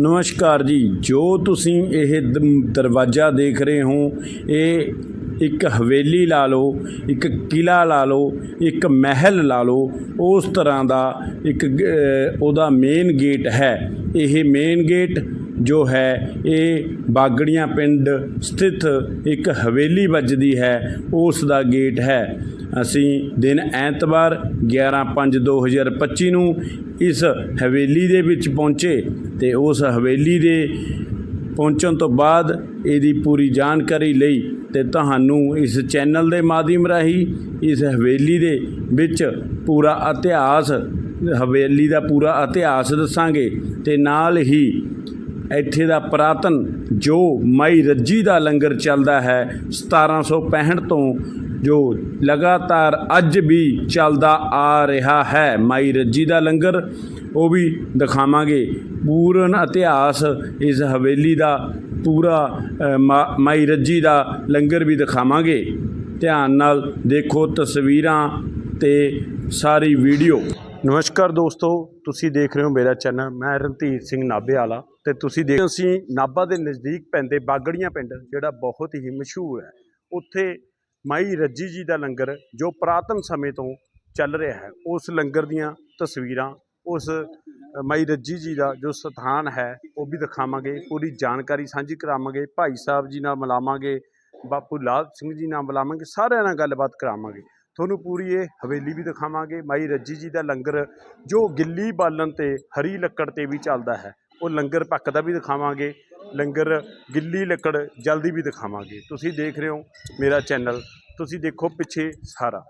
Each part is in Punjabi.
ਨਮਸਕਾਰ ਜੀ। ਜੋ ਤੁਸੀਂ ਇਹ ਦਰਵਾਜ਼ਾ ਦੇਖ ਰਹੇ ਹੋ, ਇਹ ਇੱਕ ਹਵੇਲੀ ਲਾ ਲਓ, ਇੱਕ ਕਿਲਾ ਲਾ ਲਓ, ਇੱਕ ਮਹਿਲ ਲਾ ਲਓ, ਉਸ ਤਰ੍ਹਾਂ ਦਾ ਇੱਕ ਉਹਦਾ ਮੇਨ ਗੇਟ ਹੈ। ਇਹ ਮੇਨ ਗੇਟ ਜੋ ਹੈ, ਇਹ ਬਾਗੜੀਆਂ ਪਿੰਡ ਸਥਿਤ ਇੱਕ ਹਵੇਲੀ ਵੱਜਦੀ ਹੈ, ਉਸ ਦਾ ਗੇਟ ਹੈ। ਅਸੀਂ ਦਿਨ ਐਤਵਾਰ 11/5/2025 ਨੂੰ ਇਸ ਹਵੇਲੀ ਦੇ ਵਿੱਚ ਪਹੁੰਚੇ ਤੇ ਉਸ ਹਵੇਲੀ ਦੇ ਪਹੁੰਚਣ ਤੋਂ ਬਾਅਦ ਇਹਦੀ ਪੂਰੀ ਜਾਣਕਾਰੀ ਲਈ ਤੇ ਤੁਹਾਨੂੰ ਇਸ ਚੈਨਲ ਦੇ ਮਾਧਿਅਮ ਰਾਹੀਂ ਇਸ ਹਵੇਲੀ ਦੇ ਵਿੱਚ ਪੂਰਾ ਇਤਿਹਾਸ, ਹਵੇਲੀ ਦਾ ਪੂਰਾ ਇਤਿਹਾਸ ਦੱਸਾਂਗੇ ਤੇ ਨਾਲ ਹੀ ਇੱਥੇ ਦਾ ਪੁਰਾਤਨ ਜੋ ਮਾਈ ਰੱਜੀ ਦਾ ਲੰਗਰ ਚੱਲਦਾ ਹੈ 1765 ਤੋਂ ਜੋ ਲਗਾਤਾਰ ਅੱਜ ਵੀ ਚੱਲਦਾ ਆ ਰਿਹਾ ਹੈ। ਮਾਈ ਰੱਜੀ ਦਾ ਲੰਗਰ, ਉਹ ਵੀ ਦਿਖਾਵਾਂਗੇ। ਪੂਰਨ ਇਤਿਹਾਸ ਇਸ ਹਵੇਲੀ ਦਾ, ਪੂਰਾ ਮਾ- ਮਾਈ ਰੱਜੀ ਦਾ ਲੰਗਰ ਵੀ ਦਿਖਾਵਾਂਗੇ। ਧਿਆਨ ਨਾਲ ਦੇਖੋ ਤਸਵੀਰਾਂ ਤੇ ਸਾਰੀ ਵੀਡੀਓ। ਨਮਸਕਾਰ ਦੋਸਤੋ, ਤੁਸੀਂ ਦੇਖ ਰਹੇ ਹੋ ਮੇਰਾ ਚੈਨਲ, ਮੈਂ ਰਣਧੀਰ ਸਿੰਘ ਨਾਭੇ ਵਾਲਾ ਤੇ ਤੁਸੀਂ ਦੇਖ ਅਸੀਂ ਨਾਭਾ ਦੇ ਨਜ਼ਦੀਕ ਪੈਂਦੇ ਬਾਗੜੀਆਂ ਪਿੰਡ, ਜਿਹੜਾ ਬਹੁਤ ਹੀ ਮਸ਼ਹੂਰ ਹੈ। ਉੱਥੇ ਮਾਈ ਰੱਜੀ ਜੀ ਦਾ ਲੰਗਰ ਜੋ ਪੁਰਾਤਨ ਸਮੇਂ ਤੋਂ ਚੱਲ ਰਿਹਾ ਹੈ, ਉਸ ਲੰਗਰ ਦੀਆਂ ਤਸਵੀਰਾਂ, ਉਸ ਮਾਈ ਰੱਜੀ ਜੀ ਦਾ ਜੋ ਸਥਾਨ ਹੈ, ਉਹ ਵੀ ਦਿਖਾਵਾਂਗੇ, ਪੂਰੀ ਜਾਣਕਾਰੀ ਸਾਂਝੀ ਕਰਾਵਾਂਗੇ, ਭਾਈ ਸਾਹਿਬ ਜੀ ਨਾਲ ਮਿਲਾਵਾਂਗੇ, ਬਾਪੂ ਲਾਲ ਸਿੰਘ ਜੀ ਨਾਲ ਮਿਲਾਵਾਂਗੇ, ਸਾਰਿਆਂ ਨਾਲ ਗੱਲਬਾਤ ਕਰਾਵਾਂਗੇ। ਤੁਹਾਨੂੰ ਪੂਰੀ ਇਹ ਹਵੇਲੀ ਵੀ ਦਿਖਾਵਾਂਗੇ, ਮਾਈ ਰੱਜੀ ਜੀ ਦਾ ਲੰਗਰ ਜੋ ਗਿੱਲੀ ਬਾਲਣ ਤੇ, ਹਰੀ ਲੱਕੜ ਤੇ ਵੀ ਚੱਲਦਾ ਹੈ। ਉਹ ਲੰਗਰ ਪੱਕਦਾ ਵੀ ਦਿਖਾਵਾਂਗੇ, ਲੰਗਰ ਗਿੱਲੀ ਲੱਕੜ ਜਲਦੀ ਵੀ ਦਿਖਾਵਾਂਗੇ। ਤੁਸੀਂ ਦੇਖ ਰਹੇ ਹੋ ਮੇਰਾ ਚੈਨਲ, ਤੁਸੀਂ ਦੇਖੋ ਪਿੱਛੇ ਸਾਰਾ।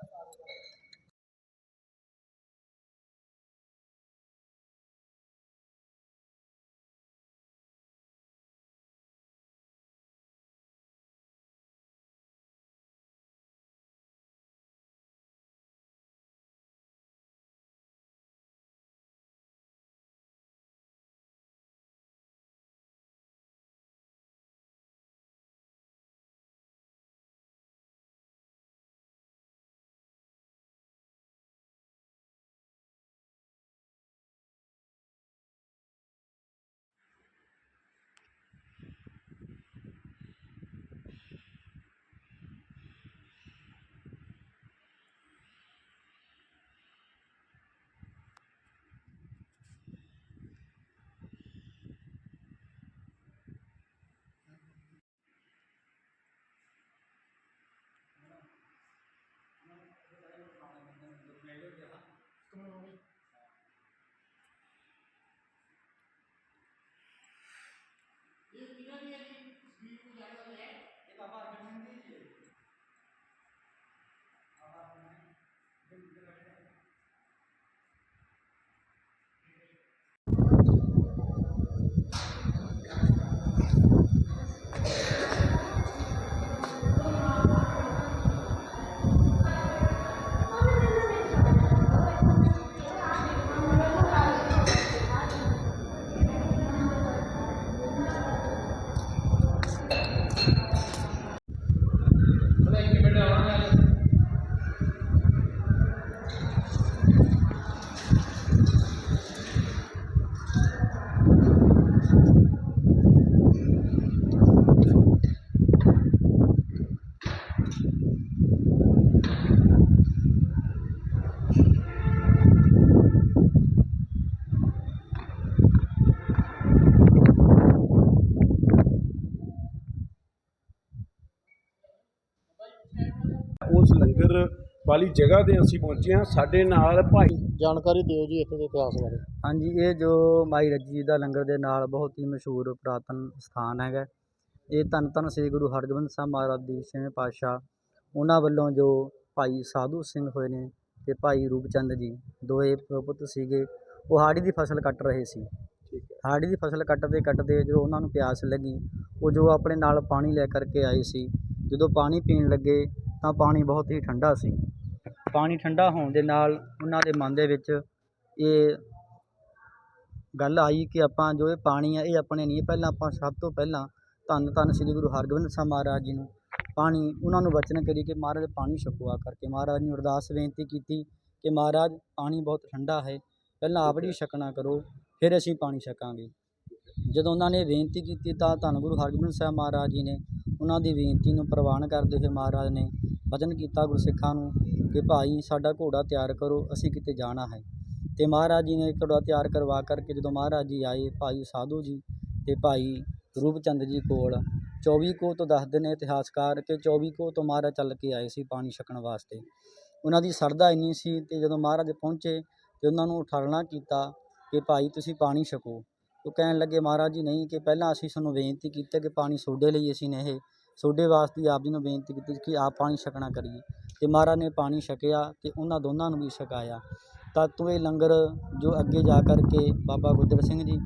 ਵਾਲੀ ਜਗ੍ਹਾ ਤੇ ਅਸੀਂ ਪਹੁੰਚੇ ਹਾਂ। ਸਾਡੇ ਨਾਲ ਭਾਈ ਜਾਣਕਾਰੀ ਦਿਓ ਜੀ ਇੱਥੇ ਦੇ ਇਤਿਹਾਸ ਬਾਰੇ। ਹਾਂਜੀ ਇਹ ਜੋ ਮਾਈ ਰੱਜੀ ਜੀ ਦਾ ਲੰਗਰ ਦੇ ਨਾਲ ਬਹੁਤ ਹੀ ਮਸ਼ਹੂਰ ਪੁਰਾਤਨ ਸਥਾਨ ਹੈਗਾ। ਇਹ ਧੰਨ ਧੰਨ ਸ੍ਰੀ ਗੁਰੂ ਹਰਗੋਬਿੰਦ ਸਾਹਿਬ ਮਹਾਰਾਜ ਦੀ ਛੇਵੇਂ ਪਾਤਸ਼ਾਹ ਉਹਨਾਂ ਵੱਲੋਂ ਜੋ ਭਾਈ ਸਾਧੂ ਸਿੰਘ ਹੋਏ ਨੇ ਤੇ ਭਾਈ ਰੂਪਚੰਦ ਜੀ ਦੋਏ ਪੁੱਤ ਸੀਗੇ ਉਹ ਹਾੜੀ ਦੀ ਫਸਲ ਕੱਟ ਰਹੇ ਸੀ। ਹਾੜੀ ਦੀ ਫਸਲ ਕੱਟਦੇ ਕੱਟਦੇ ਜਦੋਂ ਉਹਨਾਂ ਨੂੰ ਪਿਆਸ ਲੱਗੀ ਉਹ ਜੋ ਆਪਣੇ ਨਾਲ ਪਾਣੀ ਲੈ ਕਰਕੇ ਆਏ ਸੀ ਜਦੋਂ ਪਾਣੀ ਪੀਣ ਲੱਗੇ ਤਾਂ ਪਾਣੀ ਬਹੁਤ ਹੀ ਠੰਡਾ ਸੀ। ਪਾਣੀ ਠੰਡਾ ਹੋਣ ਦੇ ਨਾਲ ਉਹਨਾਂ ਦੇ ਮਨ ਦੇ ਵਿੱਚ ਇਹ ਗੱਲ ਆਈ ਕਿ ਆਪਾਂ ਜੋ ਇਹ ਪਾਣੀ ਆ, ਇਹ ਆਪਣੇ ਨਹੀਂ ਪਹਿਲਾਂ ਆਪਾਂ ਸਭ ਤੋਂ ਪਹਿਲਾਂ ਧੰਨ ਧੰਨ ਸ੍ਰੀ ਗੁਰੂ ਹਰਗੋਬਿੰਦ ਸਾਹਿਬ ਮਹਾਰਾਜ ਜੀ ਨੂੰ ਪਾਣੀ, ਉਹਨਾਂ ਨੂੰ ਵਚਨ ਕਰੀ ਕਿ ਮਹਾਰਾਜ ਪਾਣੀ ਛਕਵਾ ਕਰਕੇ ਮਹਾਰਾਜ ਨੂੰ ਅਰਦਾਸ ਬੇਨਤੀ ਕੀਤੀ ਕਿ ਮਹਾਰਾਜ ਪਾਣੀ ਬਹੁਤ ਠੰਡਾ ਹੈ, ਪਹਿਲਾਂ ਆਪ ਜੀ ਛਕਣਾ ਕਰੋ, ਫਿਰ ਅਸੀਂ ਪਾਣੀ ਛਕਾਂਗੇ। ਜਦੋਂ ਉਹਨਾਂ ਨੇ ਬੇਨਤੀ ਕੀਤੀ ਤਾਂ ਧੰਨ ਗੁਰੂ ਹਰਗੋਬਿੰਦ ਸਾਹਿਬ ਮਹਾਰਾਜ ਜੀ ਨੇ ਉਹਨਾਂ ਦੀ ਬੇਨਤੀ ਨੂੰ ਪ੍ਰਵਾਨ ਕਰਦੇ ਹੋਏ ਮਹਾਰਾਜ ਨੇ ਵਚਨ ਕੀਤਾ ਗੁਰਸਿੱਖਾਂ ਨੂੰ ਕਿ ਭਾਈ ਸਾਡਾ ਘੋੜਾ ਤਿਆਰ ਕਰੋ, ਅਸੀਂ ਕਿਤੇ ਜਾਣਾ ਹੈ। ਤੇ ਮਹਾਰਾਜ ਜੀ ਨੇ ਘੋੜਾ ਤਿਆਰ ਕਰਵਾ ਕਰਕੇ ਜਦੋਂ ਮਹਾਰਾਜ ਜੀ ਆਏ, ਭਾਈ ਸਾਧੂ ਜੀ ਤੇ ਭਾਈ ਰੂਪਚੰਦ ਜੀ ਕੋਲ 24 ਕੋ ਤੋਂ ਦੱਸਦੇ ਨੇ ਇਤਿਹਾਸਕਾਰ ਕਿ 24 ਕੋ ਤੋਂ ਮਹਾਰਾਜ ਚੱਲ ਕੇ ਆਏ ਸੀ ਪਾਣੀ ਛਕਣ ਵਾਸਤੇ। ਉਹਨਾਂ ਦੀ ਸਰਧਾ ਇੰਨੀ ਸੀ ਤੇ ਜਦੋਂ ਮਹਾਰਾਜ ਪਹੁੰਚੇ ਤੇ ਉਹਨਾਂ ਨੂੰ ਉਠਾਲਣਾ ਕੀਤਾ ਕਿ ਭਾਈ ਤੁਸੀਂ ਪਾਣੀ ਛਕੋ। ਉਹ ਕਹਿਣ ਲੱਗੇ, ਮਹਾਰਾਜ ਜੀ ਨਹੀਂ ਕਿ ਪਹਿਲਾਂ ਅਸੀਂ ਤੁਹਾਨੂੰ ਬੇਨਤੀ ਕੀਤੀ ਕਿ ਪਾਣੀ ਸੋਡੇ ਲਈ ਅਸੀਂ ਨੇ ਇਹ। ਸੋਡੇ ਵਾਸਤੇ ਆਪ ਜੀ ਨੂੰ ਬੇਨਤੀ ਕੀਤੀ ਕਿ ਆਪ ਪਾਣੀ ਛਕਣਾ ਕਰੀਏ। ਤੇ ਮਹਾਰਾਜ ਨੇ ਪਾਣੀ ਛਕਿਆ ਤੇ ਉਹਨਾਂ ਦੋਨਾਂ ਨੂੰ ਵੀ ਛਕਾਇਆ। ਤਦ ਇਹ ਲੰਗਰ ਜੋ ਅੱਗੇ ਜਾ ਕਰਕੇ ਬਾਬਾ ਗੁੱਦਰ ਸਿੰਘ ਜੀ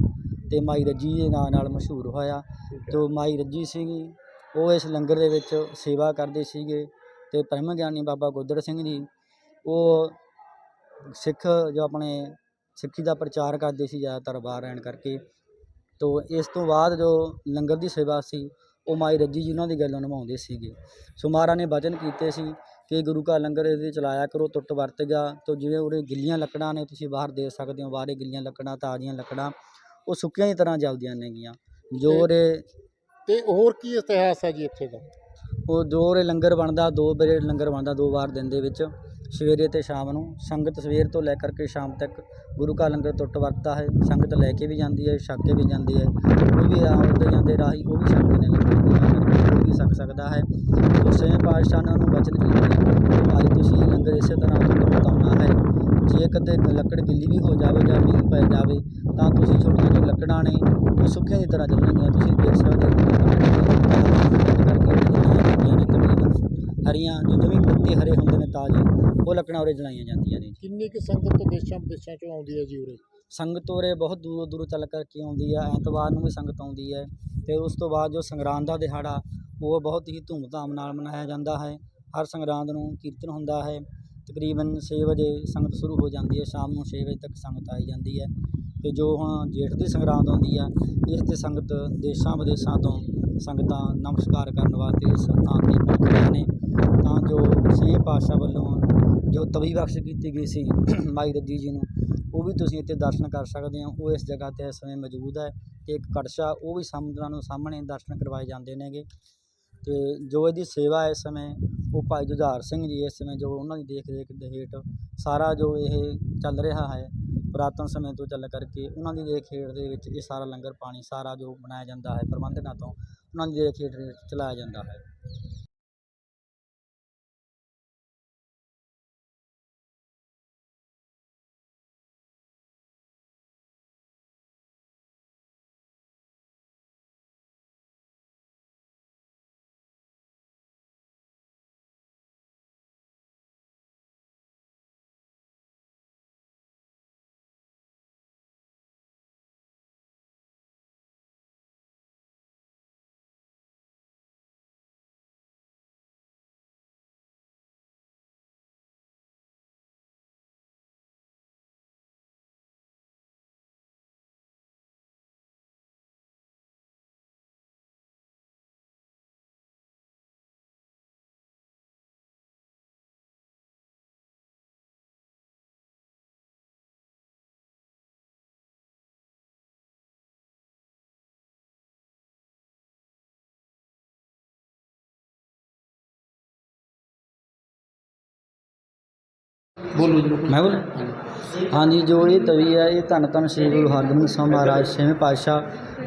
ਤੇ ਮਾਈ ਰੱਜੀ ਦੇ ਨਾਂ ਨਾਲ ਮਸ਼ਹੂਰ ਹੋਇਆ ਜੋ ਮਾਈ ਰੱਜੀ ਸੀਗੀ ਉਹ ਇਸ ਲੰਗਰ ਦੇ ਵਿੱਚ ਸੇਵਾ ਕਰਦੇ ਸੀਗੇ ਤੇ ਬ੍ਰਹਮ ਗਿਆਨੀ ਬਾਬਾ ਗੁੱਦਰ ਸਿੰਘ ਜੀ ਉਹ ਸਿੱਖ ਜੋ ਆਪਣੇ ਸਿੱਖੀ ਦਾ ਪ੍ਰਚਾਰ ਕਰਦੇ ਸੀ ਜ਼ਿਆਦਾਤਰ ਬਾਹਰ ਰਹਿਣ ਕਰਕੇ। ਤੋ ਇਸ ਤੋਂ ਬਾਅਦ ਜੋ ਲੰਗਰ ਦੀ ਸੇਵਾ ਸੀ ਉਹ ਮਾਈ ਰੱਜੀ ਜੀ ਉਹਨਾਂ ਦੀ ਗੱਲ ਨਿਭਾਉਂਦੇ ਸੀਗੇ। ਸੋ ਮਹਾਰਾਜ ਨੇ ਵਚਨ ਕੀਤੇ ਸੀ ਕਿ ਗੁਰੂ ਕਾ ਲੰਗਰ ਇਹਦੇ ਚਲਾਇਆ ਕਰੋ ਟੁੱਟ ਵਰਤ ਗਿਆ। ਤੋ ਜਿਵੇਂ ਉਰੇ ਗਿੱਲੀਆਂ ਲੱਕੜਾਂ ਨੇ ਤੁਸੀਂ ਬਾਹਰ ਦੇ ਸਕਦੇ ਹੋ ਬਾਹਰੇ ਗਿੱਲੀਆਂ ਲੱਕੜਾਂ ਤਾਜ਼ੀਆਂ ਲੱਕੜਾਂ ਉਹ ਸੁੱਕੀਆਂ ਦੀ ਤਰ੍ਹਾਂ ਜਲਦੀਆਂ ਨੇਗੀਆਂ। ਜੋ ਤੇ- ਉਰੇ ਤੇ ਹੋਰ ਕੀ ਇਤਿਹਾਸ ਹੈ ਜੀ ਇੱਥੇ ਦਾ? ਉਹ ਜੋ ਉਰੇ ਲੰਗਰ ਬਣਦਾ ਦੋ ਵਾਰੇ ਲੰਗਰ ਬਣਦਾ ਦੋ ਵਾਰ ਦਿਨ ਦੇ ਵਿੱਚ। ਸਵੇਰੇ ਤੇ ਸ਼ਾਮ ਨੂੰ ਸੰਗਤ ਸਵੇਰ ਤੋਂ ਲੈ ਕਰਕੇ ਸ਼ਾਮ ਤੱਕ ਗੁਰੂ ਕਾ ਲੰਗਰ ਟੁੱਟ ਵਰਤਦਾ ਹੈ। ਸੰਗਤ ਲੈ ਕੇ ਵੀ ਜਾਂਦੀ ਹੈ, ਛੱਕ ਕੇ ਵੀ ਜਾਂਦੀ ਹੈ। ਕੋਈ ਵੀ ਆਉਂਦੇ ਜਾਂਦੇ ਰਾਹੀ ਉਹ ਵੀ ਛਕਦੇ ਨੇ। ਕੋਈ ਵੀ ਛਕ ਸਕਦਾ ਹੈ। ਉਸੇ ਪਾਤਸ਼ਾਹ ਨੇ ਉਹਨੂੰ ਬਚਨ ਕੀਤੇ ਭਾਈ ਤੁਸੀਂ ਲੰਗਰ ਇਸੇ ਤਰ੍ਹਾਂ ਟੁੱਟ ਵਰਤਾਉਣਾ ਹੈ। ਜੇ ਕਦੇ ਲੱਕੜ ਗਿੱਲੀ ਵੀ ਹੋ ਜਾਵੇ ਜਾਂ ਮੀਂਹ ਪੈ ਜਾਵੇ, ਤਾਂ ਤੁਸੀਂ ਛੋਟੀਆਂ ਜੋ ਲੱਕੜਾਂ ਨੇ ਉਹ ਸੁੱਕੀਆਂ ਦੀ ਤਰ੍ਹਾਂ ਚੱਲਣਗੀਆਂ ਤੁਸੀਂ ਦੇਖ ਸਕਦੇ ਹੋ ਹਰੀਆਂ ਜਦੋਂ ਵੀ ਪੱਤੇ ਹਰੇ ਹੁੰਦੇ ਨੇ ਤਾਜ਼ੇ ਉਹ ਲੱਕੜਾਂ ਉਰੇ ਜਲਾਈਆਂ ਜਾਂਦੀਆਂ ਨੇ ਕਿੰਨੀ ਕੁ ਸੰਗਤ ਦੇਸ਼ਾਂ ਵਿਦੇਸ਼ਾਂ ਚੋਂ ਆਉਂਦੀ ਹੈ ਜੀ ਉਰੇ? ਸੰਗਤ ਉਰੇ ਬਹੁਤ ਦੂਰੋਂ ਦੂਰੋਂ ਚੱਲ ਕਰਕੇ ਆਉਂਦੀ ਹੈ ਐਤਵਾਰ ਨੂੰ ਵੀ ਸੰਗਤ ਆਉਂਦੀ ਹੈ। ਤੇ ਉਸ ਤੋਂ ਬਾਅਦ ਜੋ ਸੰਗਰਾਂਦ ਦਾ ਦਿਹਾੜਾ ਉਹ ਬਹੁਤ ਹੀ ਧੂਮਧਾਮ ਨਾਲ ਮਨਾਇਆ ਜਾਂਦਾ ਹੈ। ਹਰ ਸੰਗਰਾਂਦ ਨੂੰ ਕੀਰਤਨ ਹੁੰਦਾ ਹੈ। ਤਕਰੀਬਨ 6 ਵਜੇ ਸੰਗਤ ਸ਼ੁਰੂ ਹੋ ਜਾਂਦੀ ਹੈ ਸ਼ਾਮ ਨੂੰ 6 ਵਜੇ ਤੱਕ ਸੰਗਤ ਆਈ ਜਾਂਦੀ ਹੈ। ਤੇ ਜੋ ਹੁਣ ਜੇਠ ਦੀ ਸੰਗਰਾਂਦ ਆਉਂਦੀ ਆ ਇਸ ਤੇ ਸੰਗਤ ਦੇਸ਼ਾਂ ਵਿਦੇਸ਼ਾਂ ਤੋਂ ਸੰਗਤਾਂ ਨਮਸਕਾਰ ਕਰਨ ਵਾਸਤੇ ਇਸ ਸਥਾਨ ਤੇ ਪਹੁੰਚਦੀਆਂ ਨੇ। ਤਾਂ ਜੋ ਸੇ ਪਾਤਸ਼ਾਹ ਵੱਲੋਂ ਜੋ ਤਵੀ ਬਖਸ਼ ਕੀਤੀ ਗਈ ਸੀ ਮਾਈ ਰੱਜੀ ਜੀ ਨੂੰ, ਉਹ ਵੀ ਤੁਸੀਂ ਇੱਥੇ ਦਰਸ਼ਨ ਕਰ ਸਕਦੇ ਹੋ। ਉਹ ਇਸ ਜਗ੍ਹਾ ਤੇ ਇਸ ਸਮੇਂ ਮੌਜੂਦ ਹੈ ਤੇ ਇੱਕ ਕੜਛਾ, ਉਹ ਵੀ ਸਮੁੰਦਰਾਂ ਨੂੰ ਸਾਹਮਣੇ ਦਰਸ਼ਨ ਕਰਵਾਏ ਜਾਂਦੇ ਨੇਗੇ। ਤੇ ਜੋ ਇਹਦੀ ਸੇਵਾ ਇਸ ਸਮੇਂ, ਉਹ ਭਾਈ ਜੁਝਾਰ ਸਿੰਘ ਜੀ ਇਸ ਸਮੇਂ ਜੋ ਉਹਨਾਂ ਦੀ ਦੇਖ ਰੇਖ ਦੇ ਹੇਠ ਸਾਰਾ ਜੋ ਇਹ ਚੱਲ ਰਿਹਾ ਹੈ, ਪੁਰਾਤਨ ਸਮੇਂ ਤੋਂ ਚੱਲ ਕਰਕੇ ਉਹਨਾਂ ਦੀ ਦੇਖ ਹੇਠ ਦੇ ਵਿੱਚ ਇਹ ਸਾਰਾ ਲੰਗਰ ਪਾਣੀ ਸਾਰਾ ਜੋ ਬਣਾਇਆ ਜਾਂਦਾ ਹੈ, ਪ੍ਰਬੰਧਕਾਂ ਤੋਂ, ਉਹਨਾਂ ਦੀ ਦੇਖ ਹੇਠ ਚਲਾਇਆ ਜਾਂਦਾ ਹੈ। ਬੋਲੋ ਜੀ। ਮੈਂ ਬੋਲ ਹਾਂਜੀ, ਜੋ ਇਹ ਤਵੀ ਹੈ, ਇਹ ਧੰਨ ਧੰਨ ਸ੍ਰੀ ਗੁਰੂ ਹਰਗੋਬਿੰਦ ਸਾਹਿਬ ਮਹਾਰਾਜ, ਛੇਵੇਂ ਪਾਤਸ਼ਾਹ,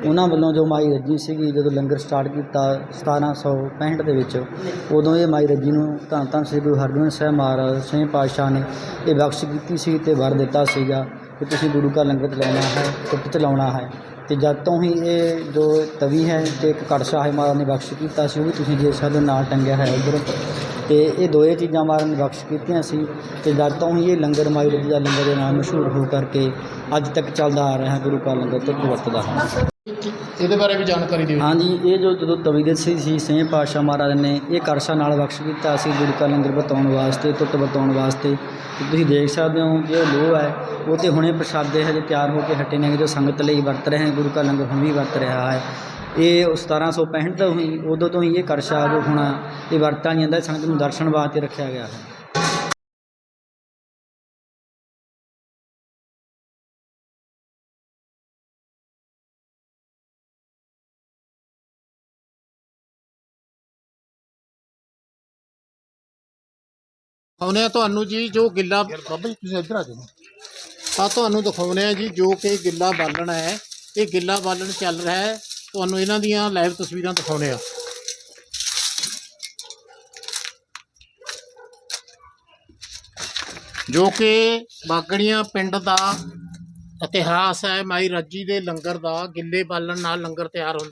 ਉਹਨਾਂ ਵੱਲੋਂ ਜੋ ਮਾਈ ਰੱਜੀ ਸੀਗੀ, ਜਦੋਂ ਲੰਗਰ ਸਟਾਰਟ ਕੀਤਾ 1765 ਦੇ ਵਿੱਚ, ਉਦੋਂ ਇਹ ਮਾਈ ਰੱਜੀ ਨੂੰ ਧੰਨ ਧੰਨ ਸ੍ਰੀ ਗੁਰੂ ਹਰਗੋਬਿੰਦ ਸਾਹਿਬ ਮਹਾਰਾਜ, ਛੇਵੇਂ ਪਾਤਸ਼ਾਹ ਨੇ ਇਹ ਬਖਸ਼ ਕੀਤੀ ਸੀ ਤੇ ਵਰ ਦਿੱਤਾ ਸੀਗਾ ਕਿ ਤੁਸੀਂ ਗੁਰੂ ਕਾ ਲੰਗਰ ਚਲਾਉਣਾ ਹੈ ਟੁੱਟ ਚਲਾਉਣਾ ਹੈ। ਤੇ ਜਦ ਤੋਂ ਹੀ ਇਹ ਜੋ ਤਵੀ ਹੈ ਤੇ ਇੱਕ ਕੜਛਾ ਹੈ ਮਹਾਰਾਜ ਨੇ ਬਖਸ਼ ਕੀਤਾ ਸੀ, ਉਹ ਵੀ ਤੁਸੀਂ ਦੇਖ ਸਕਦੇ ਹੋ ਨਾਲ ਟੰਗਿਆ ਹੈ ਉੱਧਰ ਤੇ ਇਹ ਦੋਏ ਚੀਜ਼ਾਂ ਮਹਾਰਾਜ ਨੇ ਬਖਸ਼ ਕੀਤੀਆਂ ਸੀ ਤੇ ਜਦ ਤੋਂ ਹੀ ਇਹ ਲੰਗਰ ਮਾਈ ਰੱਜੀ ਦਾ ਲੰਗਰ ਦੇ ਨਾਮ ਮਸ਼ਹੂਰ ਹੋ ਕਰਕੇ ਅੱਜ ਤੱਕ ਚੱਲਦਾ ਆ ਰਿਹਾ ਗੁਰੂ ਕਾ ਲੰਗਰ ਤੇ ਵਰਤਦਾ ਹੈ। ਇਹਦੇ ਬਾਰੇ ਵੀ ਜਾਣਕਾਰੀ ਦਿਓ। ਹਾਂਜੀ ਇਹ ਜੋ ਜਦੋਂ ਤਵੀ ਦੇ ਸੀ ਸੀ ਸੇ ਪਾਤਸ਼ਾਹ ਮਹਾਰਾਜ ਨੇ ਇਹ ਕਰਸ਼ਾ ਨਾਲ ਬਖਸ਼ ਕੀਤਾ ਸੀ ਗੁਰੂ ਕਾ ਲੰਗਰ ਬਤਾਉਣ ਵਾਸਤੇ ਟੁੱਟ ਬਤਾਉਣ ਵਾਸਤੇ। ਤੁਸੀਂ ਦੇਖ ਸਕਦੇ ਹੋ ਕਿ ਇਹ ਲੋਹ ਹੈ ਉਹ ਤੇ ਹੁਣੇ ਪ੍ਰਸ਼ਾਦੇ ਹਜੇ ਤਿਆਰ ਹੋ ਕੇ ਹਟੇ ਨੇ ਜੋ ਸੰਗਤ ਲਈ ਵਰਤ ਰਹੇ ਹਨ ਗੁਰੂ ਕਾ ਲੰਗਰ ਹੁਣ ਵੀ ਵਰਤ ਰਿਹਾ ਹੈ। ਇਹ 1765 ਤੋਂ ਹੀ ਉਦੋਂ ਤੋਂ ਹੀ ਇਹ ਕਰਸ਼ਾ ਹੁਣ ਇਹ ਵਰਤਾ ਜਾਂਦਾ ਸੰਗਤ ਨੂੰ ਦਰਸ਼ਨ ਵਾਸਤੇ ਰੱਖਿਆ ਗਿਆ ਹੈ। ਦਿਖਾਉਨੇ ਆ ਤੁਹਾਨੂੰ ਜੀ ਜੋ ਗਿੱਲਾ ਬਾਬਾ ਜੀ ਤੁਸੀਂ ਇੱਧਰ ਆ ਜਾਓ ਆ ਤੁਹਾਨੂੰ ਦਿਖਾਉਨੇ ਆ ਜੀ ਜੋ ਕਿ ਗਿੱਲਾ ਬਾਲਣਾ ਹੈ। ਇਹ ਗਿੱਲਾ ਬਾਲਣ ਚੱਲ ਰਿਹਾ ਹੈ। ਤੁਹਾਨੂੰ ਇਹਨਾਂ ਦੀਆਂ ਲਾਈਵ ਤਸਵੀਰਾਂ ਦਿਖਾਉਂਦੇ ਆ। ਜੋ ਕਿ ਬਾਗੜੀਆਂ ਪਿੰਡ ਦਾ ਇਤਿਹਾਸ ਹੈ। ਮਾਈ ਰੱਜੀ ਦੇ ਲੰਗਰ ਦਾ ਗਿੱਲੇ ਬਾਲਣ ਨਾਲ ਲੰਗਰ ਤਿਆਰ ਹੁੰਦਾ।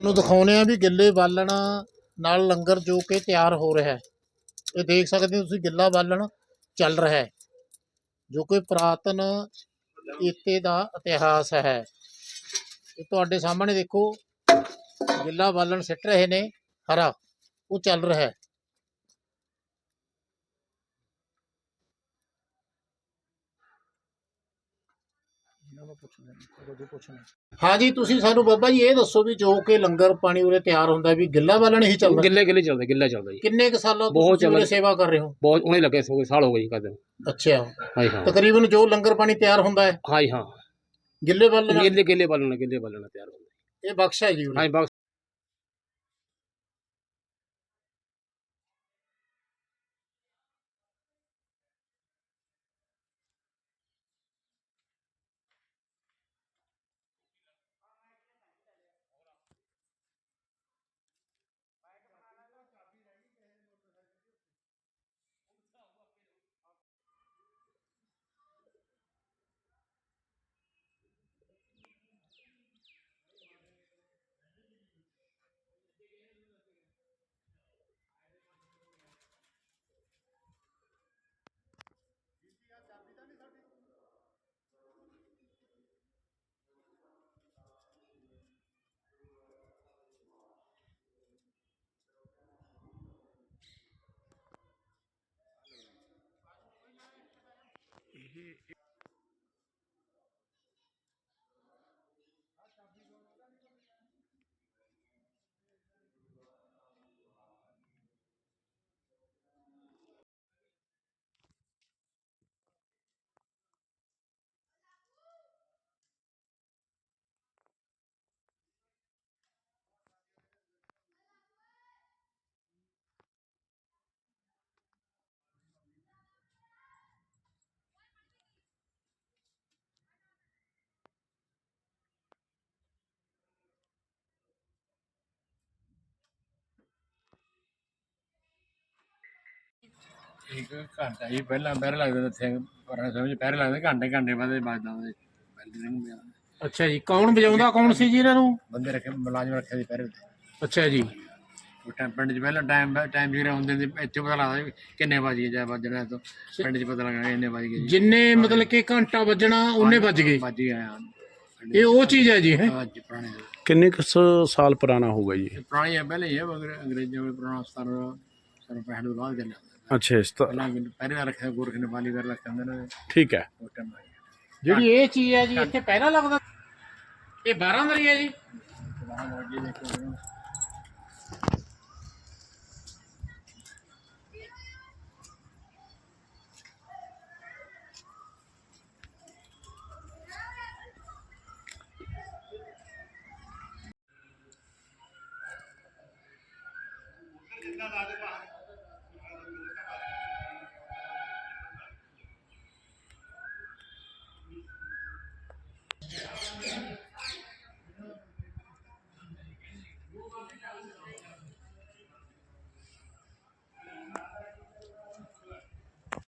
ਨੂੰ ਦਿਖਾਉਂਦੇ ਆ ਵੀ ਗਿੱਲੇ ਬਾਲਣ ਨਾਲ ਲੰਗਰ ਜੋ ਕਿ ਤਿਆਰ ਹੋ ਰਿਹਾ ਹੈ। ਇਹ ਦੇਖ ਸਕਦੇ ਹੋ ਤੁਸੀਂ, ਗਿੱਲਾ ਬਾਲਣ ਚੱਲ ਰਿਹਾ ਹੈ, ਜੋ ਕਿ ਪੁਰਾਤਨ ਇੱਥੇ ਦਾ ਇਤਿਹਾਸ ਹੈ। ਇਹ ਤੁਹਾਡੇ ਸਾਹਮਣੇ ਦੇਖੋ ਗਿੱਲਾ ਬਾਲਣ ਸਿੱਟ ਰਹੇ ਨੇ ਹਰਾ ਉਹ ਚੱਲ ਰਿਹਾ ਹੈ। ਹਾਂ ਜੀ ਤੁਸੀਂ ਸਾਨੂੰ ਬਾਬਾ ਜੀ ਇਹ ਦੱਸੋ ਵੀ ਜੋ ਕਿ ਲੰਗਰ ਪਾਣੀ ਉਰੇ ਤਿਆਰ ਹੁੰਦਾ ਵੀ ਗਿੱਲਾ ਬਾਲਣ ਹੀ ਚੱਲਦਾ ਗਿੱਲੇ ਗਿੱਲੇ ਚੱਲਦਾ ਗਿੱਲਾ ਚੱਲਦਾ ਜੀ। ਕਿੰਨੇ ਕੁ ਸਾਲਾਂ ਤੋਂ ਬਹੁਤ ਤੁਸੀਂ ਉਰੇ ਸੇਵਾ ਕਰ ਰਹੇ ਹੋ? ਬਹੁਤ ਉਹਨੇ ਲੱਗੇ ਸੋ ਸਾਲ ਹੋ ਗਏ ਜੀ ਕਰਦੇ ਅੱਛਾ। ਹਾਂ ਹਾਂ। ਤਕਰੀਬਨ ਜੋ ਲੰਗਰ ਪਾਣੀ ਤਿਆਰ ਹੁੰਦਾ ਹੈ? ਹਾਂ ਜੀ, ਹਾਂ। ਗਿੱਲੇ ਬਾਲਣ ਨਾਲ ਗਿੱਲੇ ਗਿੱਲੇ ਬਾਲਣਾ ਗਿੱਲੇ ਬਾਲਣਾ ਤਿਆਰ ਹੁੰਦਾ ਇਹ ਬਖਸ਼ ਹੈ ਜੀ ਉਰੇ। ਹਾਂ ਜੀ, ਬਸ ਇੱਕ ਘੰਟਾ ਹੀ ਪਹਿਲਾਂ ਪਹਿਰ ਲੱਗਦਾ ਸਿੰਘ ਪਰ ਸਮਝ ਪਹਿਰ ਲੱਗਦਾ ਘੰਟੇ ਘੰਟੇ ਬਾਅਦ ਵੱਜਦਾ ਉਹਦੇ ਬੈਲ ਅੱਛਾ ਜੀ ਕੌਣ ਵਜਾਉਂਦਾ ਕੌਣ ਸੀ ਜੀ ਇਹਨਾਂ ਨੂੰ? ਬੰਦੇ ਰੱਖੇ ਮੁਲਾਜ਼ਮ ਰੱਖੇ ਸੀ ਪਹਿਰੇ ਅੱਛਾ ਜੀ। ਉਹ ਟਾਈਮ ਪਿੰਡ 'ਚ ਪਹਿਲਾਂ ਟਾਈਮ ਟਾਈਮ ਜਿਹੜੇ ਹੁੰਦੇ ਸੀ ਇੱਥੇ ਪਤਾ ਲੱਗਦਾ ਵੀ ਕਿੰਨੇ ਵਜੇ ਜਾਂ ਵੱਜਣਾ ਤੋਂ ਪਿੰਡ 'ਚ ਪਤਾ ਲੱਗਣਾ ਇੰਨੇ ਵਜ ਗਏ ਜੀ। ਜਿੰਨੇ ਮਤਲਬ ਕਿ ਘੰਟਾ ਵੱਜਣਾ ਉਹਨੇ ਵੱਜ ਗਏ। ਵੱਜ ਹੀ। ਇਹ ਉਹ ਚੀਜ਼ ਹੈ ਜੀ ਹੈ? ਅੱਜ ਪੁਰਾਣੇ ਦੇ। ਕਿੰਨੇ ਕੁ ਸ- ਸਾਲ ਪੁਰਾਣਾ ਹੋਊਗਾ ਜੀ? ਇਹ ਪੁਰਾਣੀ ਹੈ ਪਹਿਲੇ ਹੀ ਹੈ ਮਗਰ ਅੰਗਰੇਜ਼ਾਂ ਵਿੱਚ ਪੁਰਾਣਾ ਸਤਾਰਾਂ ਸਤਾਰਾਂ ਪੈਂਹਠ ਤੋਂ ਬਾਅਦ ਚੱਲਿਆ। ਅੱਛਾ ਇਸ ਤਰ੍ਹਾਂ ਪਹਿਲਾਂ ਪਹਿਰੇ ਦਾ ਰੱਖਿਆ ਗੋਰਖ ਨੇ ਬਾਲੀ ਕਰ ਰੱਖਿਆ ਹੁੰਦਾ ਨੇ ਠੀਕ ਹੈ ਉਸ ਟਾਈਮ ਆਈ ਜਿਹੜੀ ਇਹ ਚੀਜ਼ ਹੈ ਜੀ ਇੱਥੇ ਪਹਿਲਾਂ ਲੱਗਦਾ। ਇਹ 12 ਦਰੀ ਹੈ ਜੀ।